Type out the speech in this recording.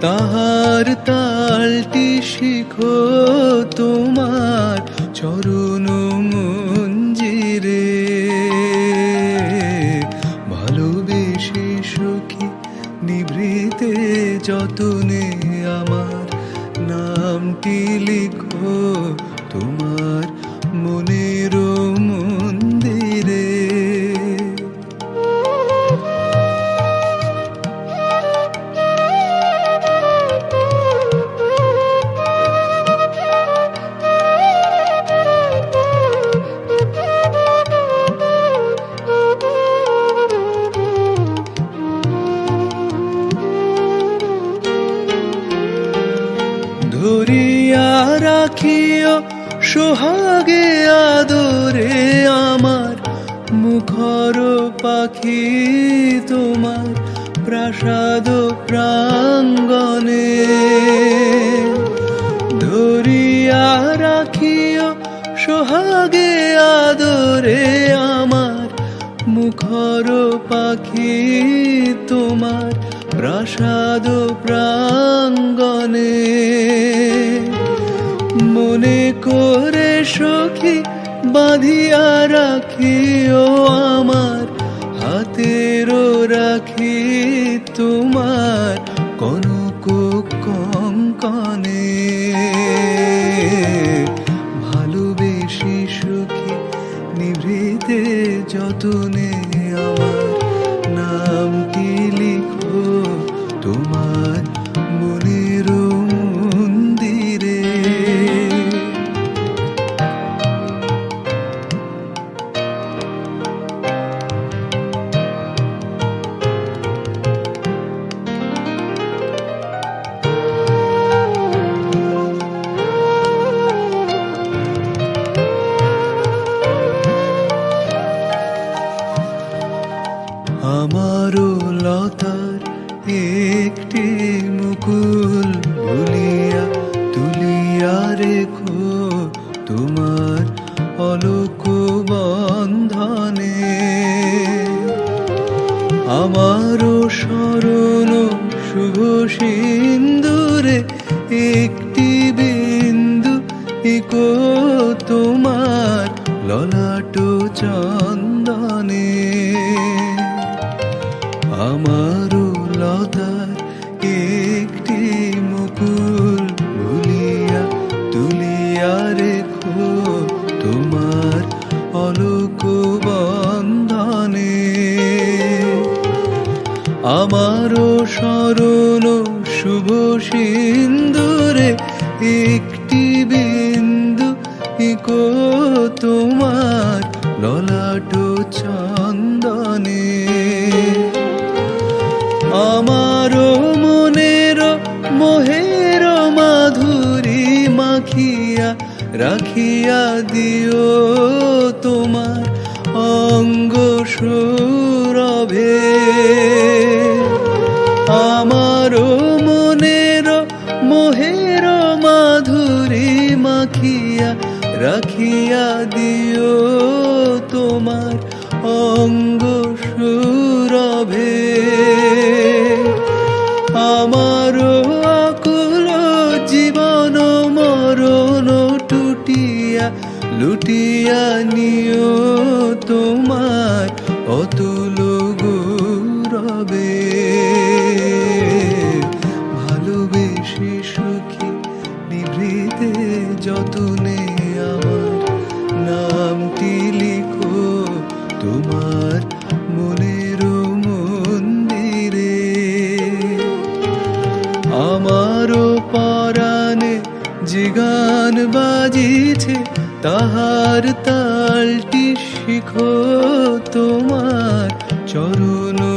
তাহার তালটি শিখো তোমার চরণ মঞ্জিরে। ভালোবেসে সখী নিভৃতে যতনে আমার নামটি লিখো, তোমার মনের ধরিয়া রাখিও, সোহাগে আদরে আমার মুখর পাখি তোমার প্রাসাদ প্রাঙ্গণে। ধরিয়া রাখিও, সোহাগে আদরে আমার মুখর পাখি তোমার প্রাসাদ প্রাঙ্গণে। সখী বাঁধিয়া রাখি ও আমার হাতেরও রাখি তোমার কনক কঙ্কনে। ভালোবেসে সখী নিভৃতে যতনে রেখো তোমার অলোক বন্ধনে। আমারও স্মরণ শুভ সিন্দুরে একটি বিন্দু ইকো তোমার ললাটো চন্দনে আমারও স্মরণ শুভ সিন্দুরে একটি বিন্দু ইকো তোমার ললাট চন্দনে। আমারও মনের মোহের মাধুরী মাখিয়া রাখিয়া দিও তোমার অঙ্গ সৌরভে আমারও মনের মোহের মাধুরী মাখিয়া রাখিয়া দিও তোমার অঙ্গ সুরভে। আমারও আকুল জীবন মরণ টুটিয়া, লুটিয়া নিও তোমার অতুল গৌরবে। যতনে আমার নামটি লিখো, তোমার মনের মন্দিরে। আমারও পরাণে যে গান বাজিছে, তাহার তালটি শিখো তোমার চরণ।